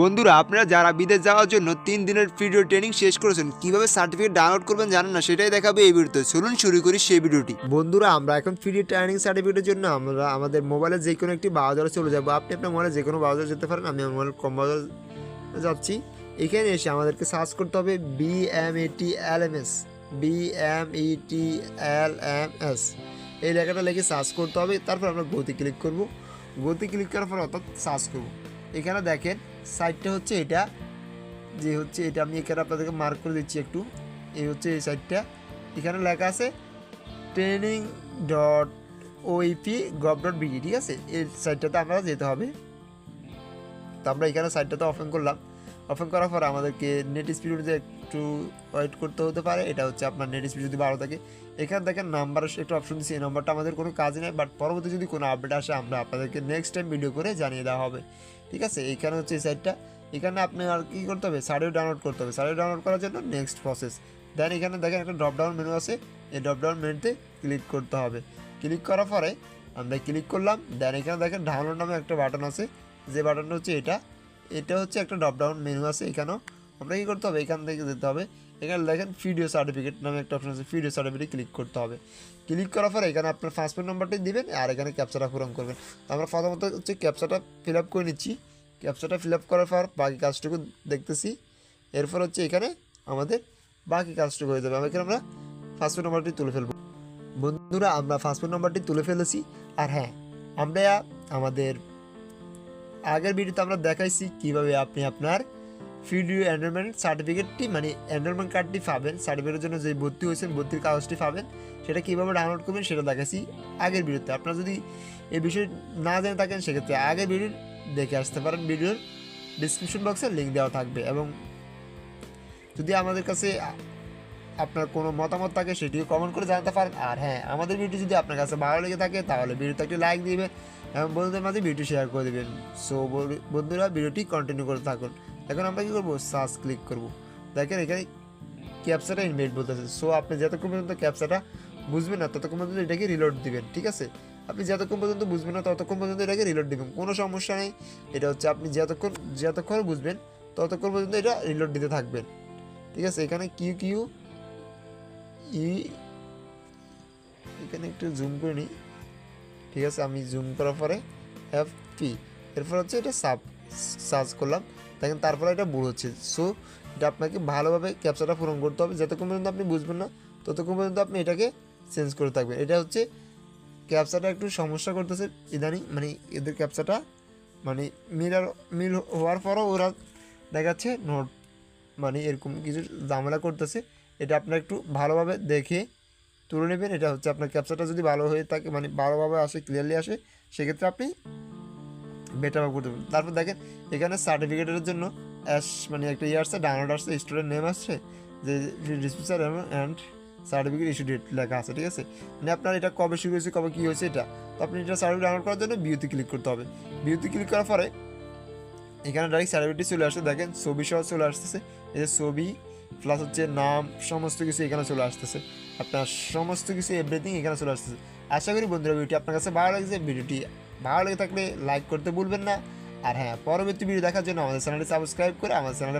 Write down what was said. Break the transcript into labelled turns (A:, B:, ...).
A: বন্ধুরা, আপনারা যারা বিদেশ যাওয়ার জন্য তিন দিনের ভিডিও ট্রেনিং শেষ করেছেন, কীভাবে সার্টিফিকেট ডাউনলোড করবেন জানেন না? সেটাই দেখাবে এই ভিডিওতে। চলুন শুরু করি সেই ভিডিওটি
B: বন্ধুরা, আমরা এখন ফ্রি ট্রেনিং সার্টিফিকেটের জন্য আমরা আমাদের মোবাইলে যে কোনো একটি বাজারে চলে যাব। আপনি আপনার মোবাইলে যে কোনো বাজারে যেতে পারেন, আমি আমার মোবাইল কম ব্রাউজার যাচ্ছি। এখানে এসে আমাদেরকে সার্চ করতে হবে B M E T L M S B M E T L M S এই লেখাটা লিখে সার্চ করতে হবে, তারপর আমরা গতি ক্লিক করব। গতি ক্লিক করার পর অর্থাৎ সার্চ করব। এখানে দেখেন সাইটটা হচ্ছে এটা, যে হচ্ছে এটা আমি এখানে আপনাদেরকে মার্ক করে দিচ্ছি একটু। এই হচ্ছে এই সাইডটা। এখানে লেখা আছে training dot OEP gov dot BG ঠিক আছে? এই সাইটটাতে আমরা যেতে হবে। তো আমরা এখানে সাইটটাতে ওপেন করলাম। ওপেন করার পর আমাদেরকে নেট স্পিড যদি একটু ওয়েট করতে হতে পারে, এটা হচ্ছে আপনার নেট স্পিড যদি ভালো থাকে। এখানে দেখেন নাম্বার একটা অপশন দিচ্ছি এই নাম্বারটা আমাদের কোনো কাজে নেই বাট পরবর্তী যদি কোনো আপডেট আসে, আমরা আপনাদেরকে নেক্সট টাইম ভিডিও করে জানিয়ে দেওয়া হবে। ঠিক আছে? এখানে হচ্ছে এই সাইডটা এখানে আপনি আর কি করতে হবে? সার্টিফিকেট ডাউনলোড করতে হবে। সার্টিফিকেট ডাউনলোড করার জন্য নেক্সট প্রসেস দেন এখানে দেখেন একটা ড্রপ ডাউন মেনু আছে। এই ড্রপ ডাউন মেনুতে ক্লিক করতে হবে। ক্লিক করার পরে আমরা ক্লিক করলাম। দেন এখানে দেখেন ডাউনলোড নামে একটা বাটন আছে। যে বাটনটা হচ্ছে এটা। এটা হচ্ছে একটা ড্রপ ডাউন মেনু আছে এখানেও। আমরা কী করতে হবে? এখান থেকে যেতে হবে। এখানে দেখেন ভিডিও সার্টিফিকেট নামে একটা অপশন আছে ভিডিও সার্টিফিকেট ক্লিক করতে হবে। ক্লিক করার পরে এখানে আপনার পাসপোর্ট নাম্বারটি দিবেন আর এখানে ক্যাপচাটা পূরণ করবেন। তো আমরা প্রথমত হচ্ছে ক্যাপচাটা ফিল আপ করে নিচ্ছি। ক্যাপচাটা ফিল আপ করার পর বাকি কাজটুকু দেখতেছি। এরপর হচ্ছে এখানে আমাদের বাকি কাজটুকু হয়ে যাবে। এখানে আমরা পাসপোর্ট নাম্বারটি তুলে ফেলব। বন্ধুরা, আমরা পাসপোর্ট নাম্বারটি তুলে ফেলেছি। আর হ্যাঁ আমরা আমাদের আগের ভিডিওতে আমরা দেখাইছি কীভাবে আপনি আপনার ভিডিও এনরোলমেন্ট সার্টিফিকেটটি মানে এনরোলমেন্ট কার্ডটি পাবেন সার্টিফিকেটের জন্য যে ভর্তি হয়েছেন, ভর্তির কাগজটি পাবেন, সেটা কীভাবে ডাউনলোড করবেন সেটা দেখাইছি আগের ভিডিওতে। আপনারা যদি এই বিষয়ে না জেনে থাকেন, সেক্ষেত্রে আগের ভিডিও দেখে আসতে পারেন। ভিডিওর ডিসক্রিপশন বক্সে লিঙ্ক দেওয়া থাকবে এবং যদি আমাদের কাছে আপনার কোনো মতামত থাকে, সেটিও কমেন্ট করে জানাতে পারেন। আর হ্যাঁ আমাদের ভিডিও যদি আপনার কাছে ভালো লেগে থাকে, তাহলে ভিডিওতে একটি লাইক দিবেন এবং বন্ধুদের মাঝে ভিডিও শেয়ার করে দেবেন। সো বন্ধুরা, ভিডিওটি কন্টিনিউ করতে থাকুন। এখন আমরা কী করব? সার্চ ক্লিক করব। দেখেন এখানে ক্যাপচাটা ইনভাইট বলতেছে। সো আপনি যতক্ষণ পর্যন্ত ক্যাপচাটা বুঝবেন না, ততক্ষণ পর্যন্ত এটাকে রিলোড দিবেন, ঠিক আছে? আপনি যতক্ষণ পর্যন্ত বুঝবেন না, ততক্ষণ পর্যন্ত এটাকে রিলোড দিবেন। কোনো সমস্যা নেই। এটা হচ্ছে আপনি যতক্ষণ যতক্ষণ বুঝবেন, ততক্ষণ পর্যন্ত এটা রিলোড দিতে থাকবেন। ঠিক আছে? এখানে কিউ কিউ ই এখানে একটু জুম করে নিই। ঠিক আছে? আমি জুম করার পরে এফ পি এরপর হচ্ছে এটা সাব সার্চ করলাম। দেখেন তারপরে এটা ভুল হচ্ছে। সো এটা আপনাকে ভালোভাবে ক্যাপচাটা পূরণ করতে হবে। যতক্ষণ পর্যন্ত আপনি বুঝবেন না, ততক্ষণ পর্যন্ত আপনি এটাকে চেঞ্জ করে থাকবেন। এটা হচ্ছে ক্যাপচাটা একটু সমস্যা করতেছে ইদানিং। মানে এদের ক্যাপচাটা মানে মিলার মিল হওয়ার পরও ওরা দেখাচ্ছে নোট মানে এরকম কিছু ঝামেলা করতেছে। এটা আপনার একটু ভালোভাবে দেখে তুলে নেবেন। এটা হচ্ছে আপনার ক্যাপচারটা যদি ভালো হয়ে থাকে মানে ভালোভাবে আসে ক্লিয়ারলি আসে, সেক্ষেত্রে আপনি বেটার করতে পারবেন তারপর দেখেন, এখানে সার্টিফিকেটের জন্য অ্যাশ মানে একটা ইয়ে আসছে ডাউনলোড আসছে স্টুডেন্ট নেম আসছে, যে ডিসপিসার অ্যান্ড সার্টিফিকেট ইস্যু ডেট লেখা আছে, ঠিক আছে? মানে আপনার এটা কবে শুরু হয়েছে, কবে কী হয়েছে এটা? তো আপনি এটা সার্টিফিকেট ডাউনলোড করার জন্য বিউতে ক্লিক করতে হবে। বিউতে ক্লিক করার পরে এখানে ডাইরেক্ট সার্টিফিকেটটি চলে আসছে দেখেন, ছবি সহ চলে আসতেছে। এই যে ছবি প্লাস হচ্ছে নাম, সমস্ত কিছু এখানে চলে আসতেছে। আপনার সমস্ত কিছু এভরিথিং এখানে চলে আসতেছে। আশা করি বন্ধুরা, ভিডিওটি আপনার কাছে ভালো লাগছে। ভিডিওটি ভালো লেগে থাকলে লাইক করতে ভুলবেন না। আর হ্যাঁ পরবর্তী ভিডিও দেখার জন্য আমাদের চ্যানেলটি সাবস্ক্রাইব করে আমাদের চ্যানেলে